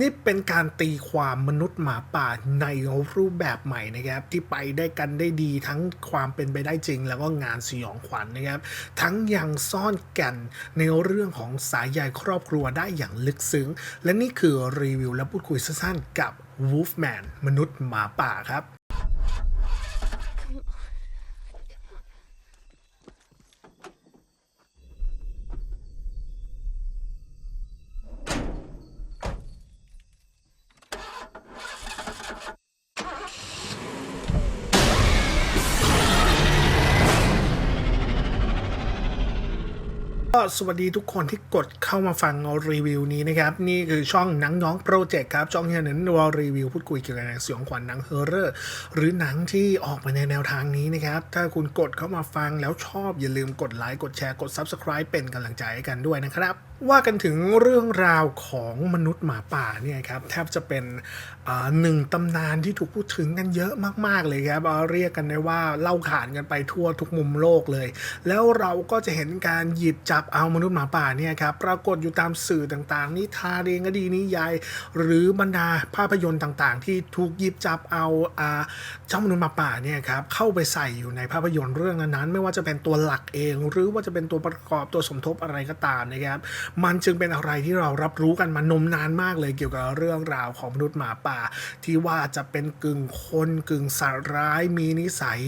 นี่เป็นการตีความมนุษย์หมาป่าในรูปแบบใหม่นะครับ ที่ไปได้กันได้ดีทั้งความเป็นไปได้จริง แล้วก็งานสยองขวัญนะครับ ทั้งยังซ่อนแก่นในเรื่องของสายใยครอบครัวได้อย่างลึกซึ้ง และนี่คือรีวิวและพูดคุยสั้นๆกับ Wolfman มนุษย์หมาป่าครับ ก็สวัสดีทุกคนที่กดเข้ามาฟังรีวิวนี้นะครับ นี่คือช่องหนังน้องโปรเจกต์ครับช่องที่เน้นวอรีวิวพูดคุยเกี่ยวกับหนังสยองขวัญหนังเฮอร์เรอร์หรือหนังที่ออกมาในแนวทางนี้นะครับ ถ้าคุณกดเข้ามาฟังแล้วชอบอย่าลืมกดไลค์กดแชร์กด Subscribe เป็นกำลังใจให้กันด้วยนะครับ ว่ากันถึงเรื่องราวของมนุษย์หมาป่าเนี่ยครับแทบจะเป็นหนึ่งตำนานที่ถูกพูดถึงกันเยอะมาก ๆ เลยครับเอาเรียกกันได้ว่าเล่าขานกันไปทั่วทุกมุมโลกเลย แล้วเราก็จะเห็นการหยิบจับเอามนุษย์หมาป่าเนี่ยครับปรากฏอยู่ตามสื่อต่างๆนิทานเองก็ดีนิยายหรือบรรดาภาพยนตร์ต่างๆ ที่ถูกหยิบจับเอาเจ้ามนุษย์หมาป่าเนี่ยครับเข้าไปใส่อยู่ในภาพยนตร์เรื่องนั้นๆไม่ว่าจะเป็นตัวหลักเอง หรือว่าจะเป็นตัวประกอบตัวสมทบอะไรก็ตามนะครับมันจึงเป็นอะไรที่เรารับรู้กันมานมนานมากเลยเกี่ยวกับเรื่องราวของมนุษย์หมาป่า ที่ว่าจะเป็นกึ่งคนกึ่งสัตว์ร้ายมีนิสัย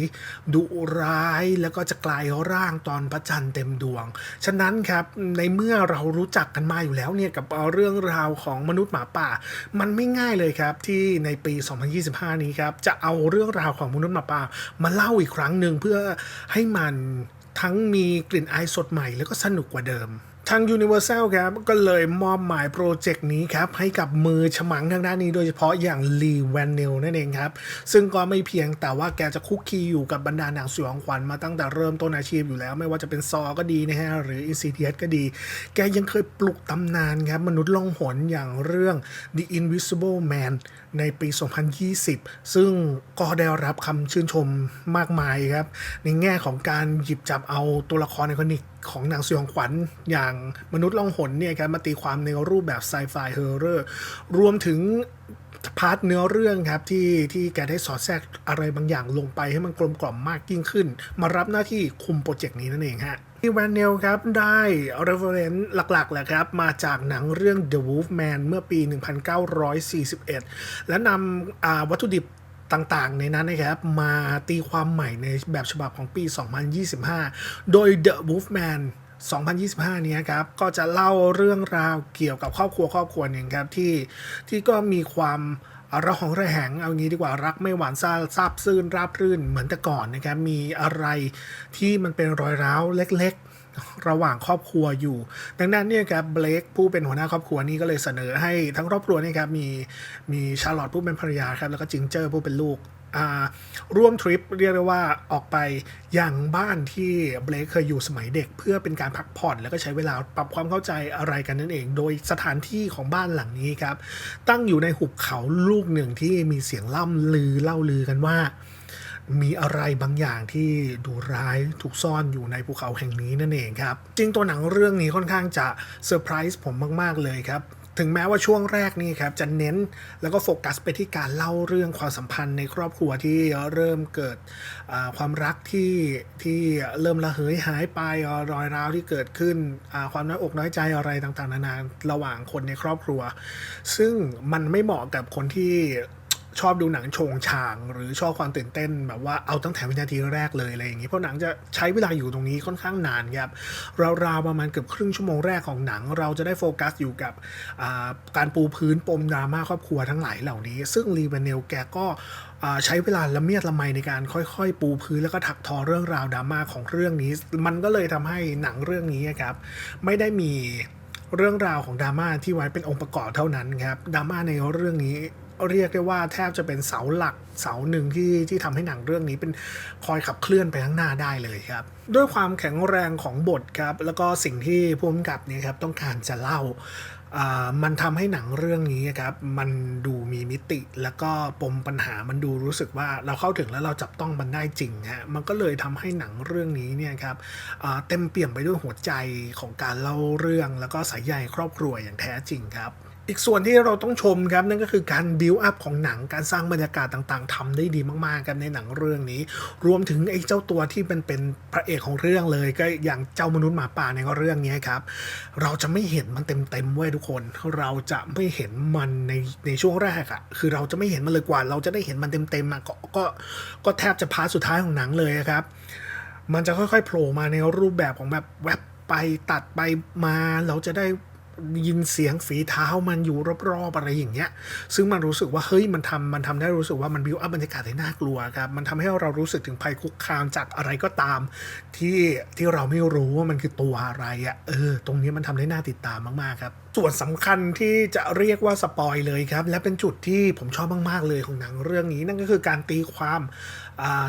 ดุร้ายแล้วก็จะกลายร่างตอนพระจันทร์เต็มดวง ฉะนั้นครับในเมื่อเรารู้จักกันมาอยู่แล้วเนี่ยกับเรื่องราวของมนุษย์หมาป่า มันไม่ง่ายเลยครับที่ในปี 2025 นี้ครับจะเอาเรื่องราวของมนุษย์หมาป่า มาเล่าอีกครั้งหนึ่งเพื่อให้มันทั้งมีกลิ่นอายสดใหม่แล้วก็สนุกกว่าเดิม ทาง Universal ครับก็เลยมอบหมายโปรเจกต์นี้ครับให้กับมือฉมังทางด้านนี้โดยเฉพาะอย่างลีแวนเนลนั่นเองครับ ซึ่งก็ไม่เพียงแต่ว่าแกจะคุกคีอยู่กับบรรดาหนังสยองขวัญมาตั้งแต่เริ่มต้นอาชีพอยู่แล้ว ไม่ว่าจะเป็นซอก็ดีนะฮะหรือ Insidious ก็ดี แกยังเคยปลุกตำนานครับ มนุษย์ล่องหนอย่างเรื่อง The Invisible Man ในปี 2020 ซึ่งก็ได้รับคำชื่นชมมากมายครับในแง่ของการหยิบจับเอาตัวละครไอคอนิกของหนังสยองขวัญอย่างมนุษย์ล่องหนเนี่ยครับมาตีความในรูปแบบไซไฟเฮอร์เรอร์รวมถึงพาร์ทเนื้อเรื่องครับที่ที่แกได้สอดแทรกอะไรบางอย่างลงไปให้มันกลมกล่อมมากยิ่งขึ้น มารับหน้าที่คุมโปรเจกต์นี้นั่นเองฮะที่แวนเนลครับได้ reference หลักๆแหละครับ มาจากหนังเรื่อง The Wolfman เมื่อปี 1941 และนำอ่าวัตถุดิบต่างๆ ในนั้นนะครับมาตีความใหม่ในแบบฉบับของปี 2025 โดย The Wolfman 2025เนี้ยครับ ก็จะเล่าเรื่องราวเกี่ยวกับครอบครัวครอบครัวหนึ่งครับที่ที่ก็มีความระหองระแหงเอางี้ดีกว่ารักไม่หวานซาซาบซื่นราบรื่นเหมือนแต่ก่อนนะครับมีอะไรที่มันเป็นรอยร้าวเล็กๆระหว่างครอบครัวอยู่ ดังนั้นเนี่ยครับเบลกผู้เป็นหัวหน้าครอบครัวนี่ก็เลยเสนอให้ทั้งครอบครัวนี่ครับมีมีชาร์ลอตผู้เป็นภรรยาครับแล้วก็จิงเจอร์ผู้เป็นลูก ร่วมทริปเรียกได้ว่าออกไปยังบ้านที่เบลกเคยอยู่สมัยเด็ก เพื่อเป็นการพักผ่อนแล้วก็ใช้เวลาปรับความเข้าใจอะไรกันนั่นเอง โดยสถานที่ของบ้านหลังนี้ครับ ตั้งอยู่ในหุบเขาลูกหนึ่งที่มีเสียงล่ำลือเล่าลือกันว่า มีอะไรบางอย่างที่ดูร้ายถูกซ่อนอยู่ในภูเขาแห่งนี้นั่นเองครับ จริงตัวหนังเรื่องนี้ค่อนข้างจะเซอร์ไพรส์ผมมาก ๆ เลยครับ ถึงแม้ว่าช่วงแรกนี่ครับจะเน้นแล้วก็โฟกัสไปที่การเล่าเรื่องความสัมพันธ์ในครอบครัวที่เริ่มเกิดความรักที่ที่เริ่มละเหยหายไปอ่ารอยร้าวที่เกิดขึ้นความน้อยอกน้อยใจอะไรต่างๆ นานาระหว่างคนในครอบครัว ซึ่งมันไม่เหมาะกับคนที่ ชอบดูหนังโชงชาง หรือชอบความตื่นเต้นแบบว่าเอาตั้งแต่วินาทีแรกเลยอะไรอย่างนี้เพราะหนังจะใช้เวลาอยู่ตรงนี้ค่อนข้างนานครับราวๆประมาณเกือบครึ่งชั่วโมงแรกของหนัง เราจะได้โฟกัสอยู่กับการปูพื้นปมดราม่าครอบครัวทั้งหลายเหล่านี้ ซึ่งรีเวนเนลแกก็ใช้เวลาละเมียดละไมในการค่อยๆ ปูพื้นแล้วก็ถักทอเรื่องราวดราม่าของเรื่องนี้ มันก็เลยทำให้หนังเรื่องนี้ครับไม่ได้มีเรื่องราวของดราม่าที่ไว้เป็นองค์ประกอบเท่านั้นครับดราม่าในเรื่องนี้ เรียกได้ว่าแทบจะเป็นเสาหลักเสาหนึ่งที่ที่ทำให้หนังเรื่องนี้เป็นคอยขับเคลื่อนไปข้างหน้าได้เลยครับ ด้วยความแข็งแรงของบทครับ แล้วก็สิ่งที่ผู้กำกับเนี่ยครับต้องการจะเล่ามันทำให้หนังเรื่องนี้ครับมันดูมีมิติแล้วก็ปมปัญหามันดูรู้สึกว่าเราเข้าถึงแล้วเราจับต้องมันได้จริงฮะมันก็เลยทำให้หนังเรื่องนี้เนี่ยครับเต็มเปี่ยมไปด้วยหัวใจของการเล่าเรื่อง แล้วก็สายใยครอบครัวอย่างแท้จริงครับ อีกส่วนที่เราต้องชมครับนั่นก็คือการบิวอัพของหนังการสร้างบรรยากาศต่างๆทำได้ดีมากๆครับในหนังเรื่องนี้ รวมถึงไอ้เจ้าตัวที่เป็นเป็นพระเอกของเรื่องเลย ก็อย่างเจ้ามนุษย์หมาป่าในเรื่องนี้ครับเราจะไม่เห็นมันเต็มๆเว้ยทุกคน เราจะไม่เห็นมันในในช่วงแรกอะคือเราจะไม่เห็นมันเลยกว่า เราจะได้เห็นมันเต็มๆอะก็ก็ก็แทบจะพาร์ทสุดท้ายของหนังเลยครับ มันจะค่อยๆโผล่มาในรูปแบบของแบบแวบไปตัดไปมาเราจะได้ ยินเสียงฝีเท้ามันอยู่รอบๆอะไรอย่างเงี้ย ซึ่งมันรู้สึกว่าเฮ้ยมันทำมันทำได้รู้สึกว่ามันบิวอัพบรรยากาศให้น่ากลัวครับมันทำให้เรารู้สึกถึงภัยคุกคามจากอะไรก็ตาม ที่ที่เราไม่รู้ว่ามันคือตัวอะไรอะ่ะเออ ตรงนี้มันทำได้น่าติดตามมากๆครับ ส่วนสำคัญที่จะเรียกว่าสปอยเลยครับ และเป็นจุดที่ผมชอบมากๆเลยของหนังเรื่องนี้นั่นก็คือการตีความ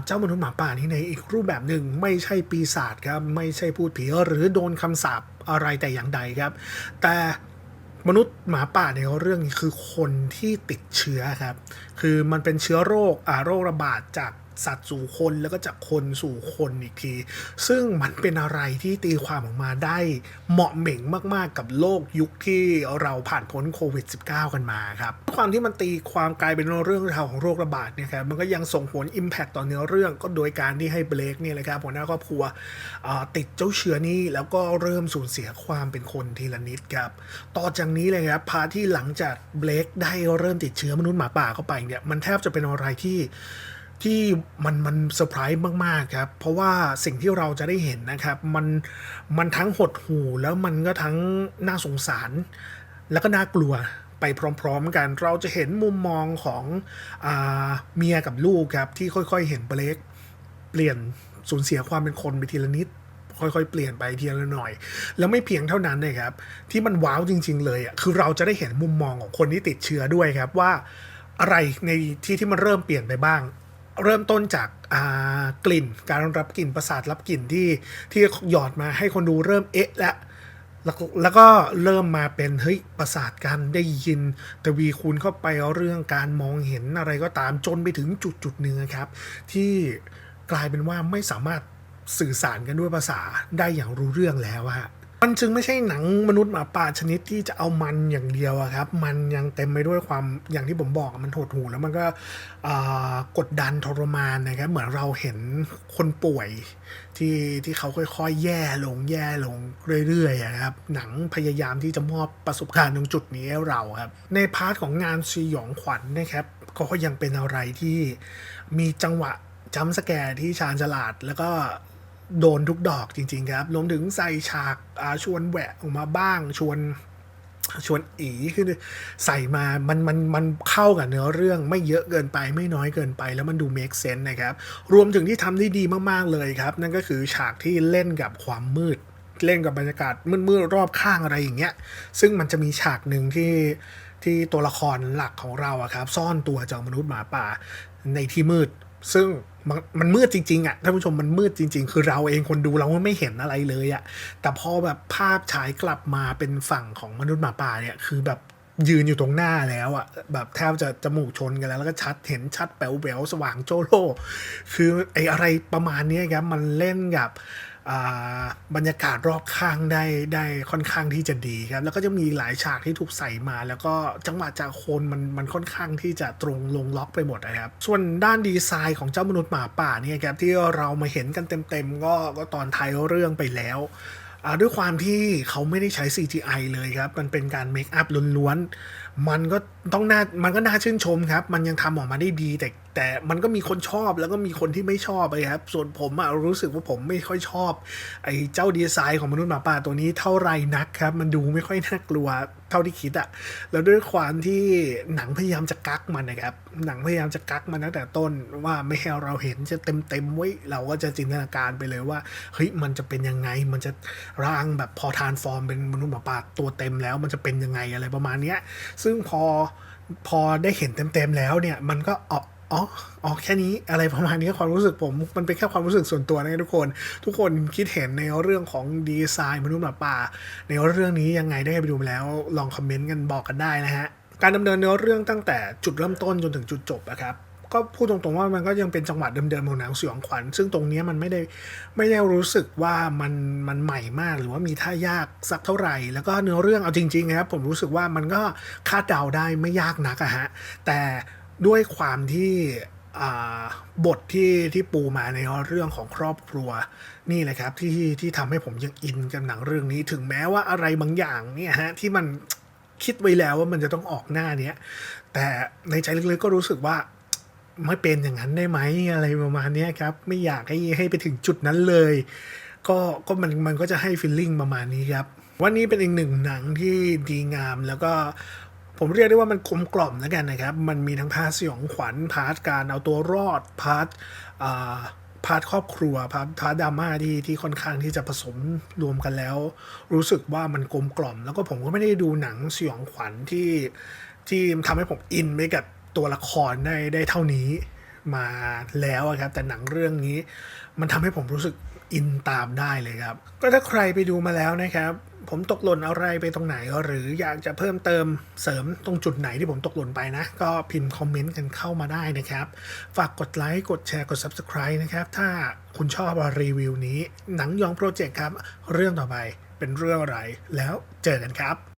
เจ้ามนุษย์หมาป่านี้ในอีกรูปแบบหนึ่งไม่ใช่ปีศาจครับไม่ใช่พูดผีหรือโดนคำสาป อะไรแต่อย่างใดครับ แต่มนุษย์หมาป่าในเรื่องนี้คือคนที่ติดเชื้อครับ คือมันเป็นเชื้อโรคอ่าโรคระบาดจาก สัตว์สู่คนแล้วก็จากคนสู่คนอีกที ซึ่งมันเป็นอะไรที่ตีความออกมาได้เหมาะเหม่งมากๆกับโลกยุคที่เราผ่านพ้นโควิด -19 กันมาครับ ความที่มันตีความกลายเป็นเรื่องราวของโรคระบาดเนี่ยครับมันก็ยังส่งผล Impact ต่อเนื้อเรื่องก็โดยการที่ให้เบลกเนี่ยเลยครับหัวหน้าครอบครัวติดเจ้าเชื้อนี้แล้วก็เริ่มสูญเสียความเป็นคนทีละนิดครับต่อจากนี้เลยครับพาทที่หลังจากเบลกได้เริ่มติดเชื้อมนุษย์หมาป่าเข้าไปเนี่ยมันแทบจะเป็นอะไรที่ ที่มันมันเซอร์ไพรส์มากๆครับ เพราะว่าสิ่งที่เราจะได้เห็นนะครับ มันมันทั้งหดหู่แล้วมันก็ทั้งน่าสงสาร แล้วก็น่ากลัวไปพร้อมๆกัน เราจะเห็นมุมมองของอเมียกับลูกครับ ที่ค่อยๆเห็นเบลกเปลี่ยนสูญเสียความเป็นคนไปทีละนิด ค่อยๆ เปลี่ยนไปทีละหน่อย แล้วไม่เพียงเท่านั้นนะครับ ที่มันว้าวจริง ๆ เลยอะคือเราจะได้เห็นมุมมองของคนที่ติดเชื้อด้วยครับว่าอะไรในที่ที่มันเริ่มเปลี่ยนไปบ้าง เริ่มต้นจากกลิ่น การรับกลิ่นประสาทรับกลิ่นที่ที่หยอดมาให้คนดูเริ่มเอ๊ะและแล้วก็แล้วก็เริ่มมาเป็นเฮ้ยประสาทการได้ยินทวีคูณเข้าไปเรื่องการมองเห็นอะไรก็ตามจนไปถึงจุดจุดหนึ่งครับ ที่กลายเป็นว่าไม่สามารถสื่อสารกันด้วยภาษาได้อย่างรู้เรื่องแล้วฮะ มันจึงไม่ใช่หนังมนุษย์หมาป่าชนิดที่จะเอามันอย่างเดียวครับ มันยังเต็มไปด้วยความอย่างที่ผมบอกมันโหดหูแล้วมันก็กดดันทรมานนะครับเหมือนเราเห็นคนป่วยที่ที่เขาค่อยๆ แย่ลงแย่ลงเรื่อยๆครับหนังพยายามที่จะมอบประสบการณ์ตรงจุดนี้ให้เราครับ ในพาร์ทของงานสยองขวัญนะครับก็ยังเป็นอะไรที่มีจังหวะจัมสแกร์ที่ชาญฉลาด แล้วก็ โดนทุกดอกจริง ๆ ครับรวมถึงใส่ฉากชวนแหวะออกมาบ้างชวนชวนอีคือใส่มา มันมันมันเข้ากับเนื้อเรื่องไม่เยอะเกินไปไม่น้อยเกินไป แล้วมันดู make sense นะครับ รวมถึงที่ทำได้ดีมาก ๆ เลยครับ นั่นก็คือฉากที่เล่นกับความมืด เล่นกับบรรยากาศมืดๆรอบข้างอะไรอย่างเงี้ย ซึ่งมันจะมีฉากหนึ่งที่ที่ตัวละครหลักของเราอะครับ ซ่อนตัวจากมนุษย์หมาป่าในที่มืด ซึ่ง มันมันมืดจริงๆอะท่านผู้ชมมันมืดจริง ๆ คือเราเองคนดูเราไม่เห็นอะไรเลยอะแต่พอแบบภาพฉายกลับมาเป็นฝั่งของมนุษย์หมาป่าเนี่ยคือแบบยืนอยู่ตรงหน้าแล้วอะแบบแทบจะจมูกชนกันแล้ว แล้วก็ชัดเห็นชัดแป๋วแววสว่างโจโล คือไออะไรประมาณนี้ครับมันเล่นกับ บรรยากาศรอบข้างได้ได้ค่อนข้างที่จะดีครับ แล้วก็จะมีหลายฉากที่ถูกใส่มา แล้วก็จังหวะจากโคนมันมันค่อนข้างที่จะตรงลงล็อกไปหมดนะครับ ส่วนด้านดีไซน์ของเจ้ามนุษย์หมาป่าเนี่ยครับที่เรามาเห็นกันเต็มๆก็ก็ตอนท้ายเรื่องไปแล้วด้วยความที่เขาไม่ได้ใช้ CGI เลยครับ มันเป็นการเมคอัพล้วนๆมันก็ต้องน่ามันก็น่าชื่นชมครับ มันยังทำออกมาได้ดี แต่แต่มันก็มีคนชอบแล้วก็มีคนที่ไม่ชอบเลยครับ ส่วนผมอะรู้สึกว่าผมไม่ค่อยชอบ ไอ้เจ้าดีไซน์ของมนุษย์หมาป่าตัวนี้เท่าไรนักครับ มันดูไม่ค่อยน่ากลัวเท่าที่คิดอะแล้วด้วยความที่หนังพยายามจะกักมันนะครับ หนังพยายามจะกักมันตั้งแต่ต้นว่าไม่ให้เราเห็นจะเต็มเต็มๆไว้เราก็จะจินตนาการไปเลยว่าเฮ้ยมันจะเป็นยังไง มันจะร่างแบบพอทานฟอร์มเป็นมนุษย์หมาป่าตัวเต็มแล้ว มันจะเป็นยังไงอะไรประมาณเนี้ยซึ่งพอพอได้เห็นเต็มๆแล้วเนี่ย มันก็อ๋ออ๋ออ๋อแค่นี้อะไรประมาณนี้ความรู้สึกผมมันเป็นแค่ความรู้สึกส่วนตัวนะทุกคน ทุกคนคิดเห็นในเรื่องของดีไซน์มนุษย์หมาป่า ในเรื่องนี้ยังไงได้ไปดูแล้วลองคอมเมนต์กันบอกกันได้นะฮะ การดำเนินเนื้อเรื่องตั้งแต่จุดเริ่มต้นจนถึงจุดจบนะครับ ก็พูดตรงๆว่ามันก็ยังเป็นจังหวะเดิมๆของหนังสยองขวัญ ซึ่งตรงนี้มันไม่ได้ไม่ได้รู้สึกว่ามันมันใหม่มากหรือว่ามีท่ายากสักเท่าไหร่ แล้วก็เนื้อเรื่องเอาจริงๆนะครับผมรู้สึกว่ามันก็คาดเดาได้ไม่ยากนักอะฮะแต่ด้วยความที่บทที่ที่ปูมาในเรื่องของครอบครัวนี่แหละครับที่ที่ทำให้ผมยังอินกับหนังเรื่องนี้ ถึงแม้ว่าอะไรบางอย่างเนี่ยฮะที่มันคิดไว้แล้วว่ามันจะต้องออกหน้าเนี้ยแต่ในใจลึกๆก็รู้สึกว่า ไม่เป็นอย่างนั้นได้ไหมอะไรประมาณนี้ครับ ไม่อยากให้ให้ไปถึงจุดนั้นเลย ก็ก็มันมันก็จะให้ฟีลลิ่งประมาณนี้ครับวันนี้เป็นอีกหนึ่งหนังที่ดีงามแล้วก็ผมเรียกได้ว่ามันกลมกล่อมแล้วกันนะครับ มันมีทั้งพาร์ทสยองขวัญพาร์ทการเอาตัวรอดพาร์ทพาร์ทครอบครัวพาร์ทพาร์ทดราม่าที่ที่ค่อนข้างที่จะผสมรวมกันแล้ว รู้สึกว่ามันกลมกล่อม แล้วก็ผมก็ไม่ได้ดูหนังสยองขวัญที่ที่ทำให้ผมอินไปกับ ตัวละครได้ได้เท่านี้มาแล้วครับ แต่หนังเรื่องนี้ มันทำให้ผมรู้สึกอินตามได้เลยครับ ก็ถ้าใครไปดูมาแล้วนะครับ ผมตกหล่นอะไรไปตรงไหน หรืออยากจะเพิ่มเติมเสริมตรงจุดไหนที่ผมตกหล่นไปนะ ก็พิมพ์คอมเมนต์กันเข้ามาได้นะครับ ฝากกดไลค์กดแชร์กด Subscribe นะครับ ถ้าคุณชอบรีวิวนี้ หนังยองโปรเจกต์ครับ เรื่องต่อไปเป็นเรื่องอะไร แล้วเจอกันครับ